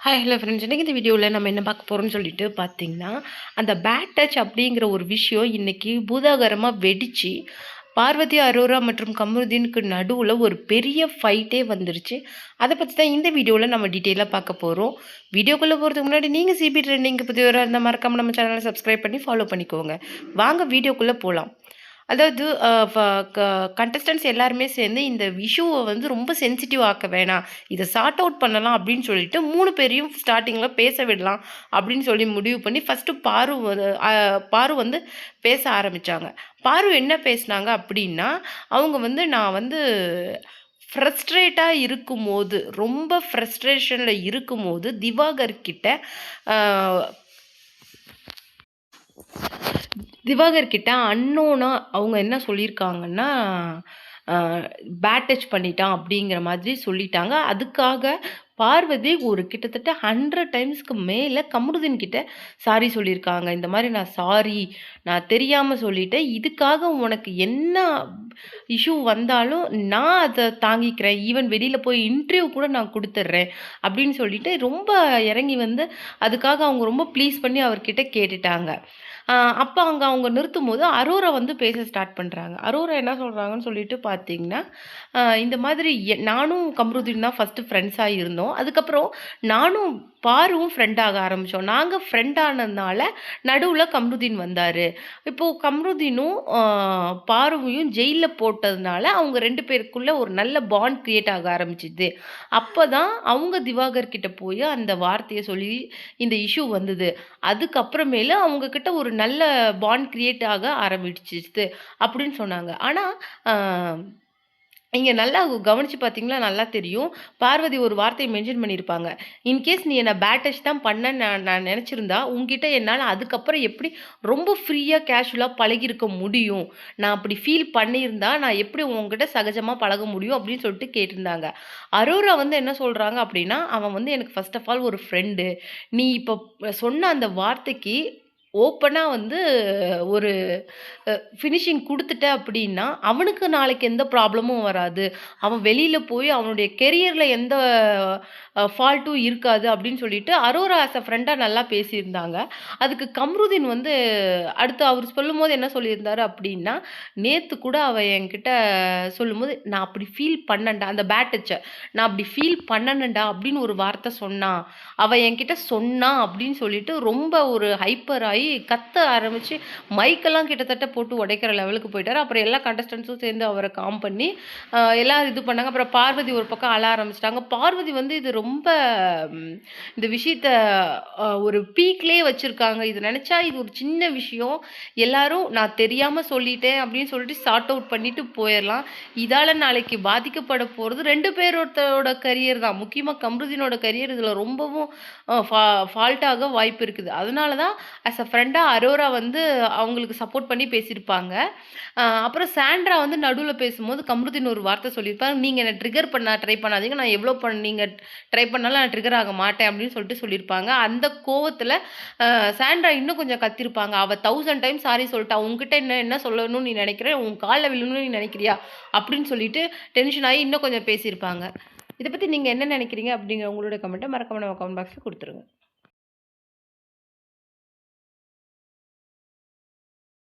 Hi hello friends இன்றைக்கி இந்த வீடியோவில் நம்ம என்ன பார்க்க போகிறோம்னு சொல்லிட்டு பார்த்தீங்கன்னா அந்த பேட் டச் அப்படிங்கிற ஒரு விஷயம் இன்றைக்கி பூதாகரமாக வெடித்து பார்வதி அரோரா மற்றும் கமருதீனுக்கு நடுவில் ஒரு பெரிய ஃபைட்டே வந்துருச்சு. அதை பற்றி தான் இந்த வீடியோவில் நம்ம டீட்டெயிலாக பார்க்க போகிறோம் வீடியோக்குள்ளே போகிறதுக்கு முன்னாடி நீங்கள் சிபி ட்ரெண்டிங் புதியவராக இருந்தால் அந்த நம்ம சேனலை சப்ஸ்கிரைப் பண்ணி ஃபாலோ பண்ணிக்கோங்க. வாங்க வீடியோக்குள்ளே போகலாம் அதாவது கண்டஸ்டன்ஸ் எல்லாருமே சேர்ந்து இந்த விஷுவை வந்து ரொம்ப சென்சிட்டிவ் ஆக்க வேணாம். இதை சார்ட் அவுட் பண்ணலாம் அப்படின்னு சொல்லிட்டு மூணு பேரையும் ஸ்டார்டிங்கில் பேச விடலாம் அப்படின்னு சொல்லி முடிவு பண்ணி ஃபஸ்ட்டு பாரு பாரு வந்து பேச ஆரம்பித்தாங்க பாரு என்ன பேசினாங்க அப்படின்னா அவங்க வந்து நான் வந்து ஃப்ரஸ்ட்ரேட்டாக இருக்கும்போது ரொம்ப ஃப்ரஸ்ட்ரேஷனில் இருக்கும்போது திவாகர் கிட்ட திவாகர் கிட்ட அன்னோனா அவங்க என்ன சொல்லியிருக்காங்கன்னா பேட் டச் பண்ணிட்டான் அப்படிங்கிற மாதிரி சொல்லிட்டாங்க. அதுக்காக பார்வதி ஒரு கிட்டத்தட்ட ஹண்ட்ரட் டைம்ஸ்க்கு மேலே கமருதீன் கிட்ட சாரி சொல்லியிருக்காங்க. இந்த மாதிரி நான் சாரி நான் தெரியாமல் சொல்லிட்டேன். இதுக்காக உனக்கு என்ன இஷ்யூ வந்தாலும் நான் அதை தாங்கிக்கிறேன். ஈவன் வெளியில் போய் இன்டர்வியூ கூட நான் கொடுத்துட்றேன் அப்படின்னு சொல்லிட்டு ரொம்ப இறங்கி வந்து அதுக்காக அவங்க ரொம்ப ப்ளீஸ் பண்ணி அவர்கிட்ட கேட்டுட்டாங்க. அப்போ அங்கே அவங்க நிறுத்தும் போது அரோரா வந்து பேச ஸ்டார்ட் பண்ணுறாங்க அரோரா என்ன சொல்கிறாங்கன்னு சொல்லிட்டு பார்த்தீங்கன்னா இந்த மாதிரி எ- நானும் கம்ருதீன் தான் ஃபஸ்ட்டு ஃப்ரெண்ட்ஸாக இருந்தோம். அதுக்கப்புறம் நானும் பாருவும் ஃப்ரெண்டாக ஆரம்பித்தோம். நாங்கள் ஃப்ரெண்ட் ஆனதுனால நடுவில் கம்ருதீன் வந்தார். இப்போது கம்ருதீனும் பாருவையும் ஜெயிலில் போட்டதுனால அவங்க ரெண்டு பேருக்குள்ளே ஒரு நல்ல பாண்ட் க்ரியேட் ஆக ஆரம்பிச்சிது. அப்போ தான் அவங்க திவாகர் கிட்ட போய் அந்த வார்த்தையை சொல்லி இந்த இஷ்யூ வந்தது. அதுக்கப்புறமேலு அவங்கக்கிட்ட ஒரு நல்ல பாண்ட் க்ரியேட் ஆக ஆரம்பிச்சிச்சு அப்படின்னு சொன்னாங்க. ஆனால் இங்கே நல்லா கவனித்து பார்த்தீங்களா நல்லா தெரியும். பார்வதி ஒரு வார்த்தையை மென்ஷன் பண்ணியிருப்பாங்க. இன்கேஸ் நீ என்னை பேட் டச் தான் பண்ண நான் நான் நினச்சிருந்தா உங்ககிட்ட என்னால் அதுக்கப்புறம் எப்படி ரொம்ப ஃப்ரீயாக கேஷுவலாக பழகியிருக்க முடியும்? நான் அப்படி ஃபீல் பண்ணியிருந்தா நான் எப்படி உங்ககிட்ட சகஜமாக பழக முடியும்? அப்படின்னு சொல்லிட்டு கேட்டிருந்தாங்க. அரோரா வந்து என்ன சொல்கிறாங்க அப்படின்னா அவன் வந்து எனக்கு ஃபர்ஸ்ட் ஆஃப் ஆல் ஒரு ஃப்ரெண்டு நீ இப்போ சொன்ன அந்த வார்த்தைக்கு ஓப்பனாக வந்து ஒரு ஃபினிஷிங் கொடுத்துட்ட அப்படின்னா அவனுக்கு நாளைக்கு எந்த ப்ராப்ளமும் வராது. அவன் வெளியில் போய் அவனுடைய கெரியரில் எந்த ஃபால்ட்டும் இருக்காது அப்படின்னு சொல்லிட்டு அரோரா ஆஸ் அ ஃப்ரெண்டாக நல்லா பேசியிருந்தாங்க. அதுக்கு கம்ருதீன் வந்து அடுத்து அவர் சொல்லும்போது என்ன சொல்லியிருந்தாரு அப்படின்னா நேற்று கூட அவள் என்கிட்ட சொல்லும்போது நான் அப்படி ஃபீல் பண்ணேன்டா அந்த பேட்டச்சை நான் அப்படி ஃபீல் பண்ணனேன்டா அப்படின்னு ஒரு வார்த்தை சொன்னான் அவள் என்கிட்ட சொன்னான் அப்படின்னு சொல்லிட்டு ரொம்ப ஒரு ஹைப்பர் ஆகி கத்த ஆரம்பித்து மைக்கெல்லாம் கிட்டத்தட்ட போட்டு உடைக்கிற லெவலுக்கு போயிட்டார். அப்புறம் எல்லா கண்டஸ்டன்ஸும் சேர்ந்து அவரை காம் பண்ணி எல்லோரும் எல்லாம் இது பண்ணாங்க. அப்புறம் பார்வதி ஒரு பக்கம் அழ ஆரம்பிச்சிட்டாங்க. பார்வதி வந்து இது ரொம்ப இந்த விஷயத்த ஒரு பீக்லேயே வச்சுருக்காங்க. இது நினச்சா இது ஒரு சின்ன விஷயம். எல்லாரும் நான் தெரியாமல் சொல்லிட்டேன் அப்படின்னு சொல்லிட்டு சார்ட் அவுட் பண்ணிட்டு போயிடலாம் இதால் நாளைக்கு பாதிக்கப்பட போகிறது ரெண்டு பேரோட கரியர் தான். முக்கியமாக கம்ருதீனோட கரியர் இதில் ரொம்பவும் ஃபால்ட்டாக வாய்ப்பு இருக்குது. அதனால தான் ஆஸ் அ ஃப்ரெண்டாக அரோரா வந்து அவங்களுக்கு சப்போர்ட் பண்ணி பேசியிருப்பாங்க. அப்புறம் சாண்ட்ரா வந்து நடுவில் பேசும்போது கம்ருதீன் ஒரு வார்த்தை சொல்லியிருப்பாங்க நீங்கள் என்னை ட்ரிகர் பண்ண ட்ரை பண்ணாதீங்க. நான் எவ்வளோ பண்ண நீங்கள் ட்ரை பண்ணாலும் நான் ட்ரிகர் ஆக மாட்டேன் அப்படின்னு சொல்லிட்டு சொல்லியிருப்பாங்க. அந்த கோவத்தில் சாண்ட்ரா இன்னும் கொஞ்சம் கத்திருப்பாங்க. அவள் தௌசண்ட் டைம் சாரி சொல்லிட்டா. உங்ககிட்ட என்ன என்ன சொல்லணும்னு நீ நினைக்கிற? உன் காலில் விழணும்னு நீ நினைக்கிறியா? அப்படின்னு சொல்லிட்டு டென்ஷன் ஆகி இன்னும் கொஞ்சம் பேசியிருப்பாங்க. இதை பற்றி நீங்கள் என்ன நினைக்கிறீங்க அப்படிங்கிற உங்களோட கமெண்ட்டை மறக்காம நம்ம கமெண்ட் பாக்ஸில் கொடுத்துருங்க.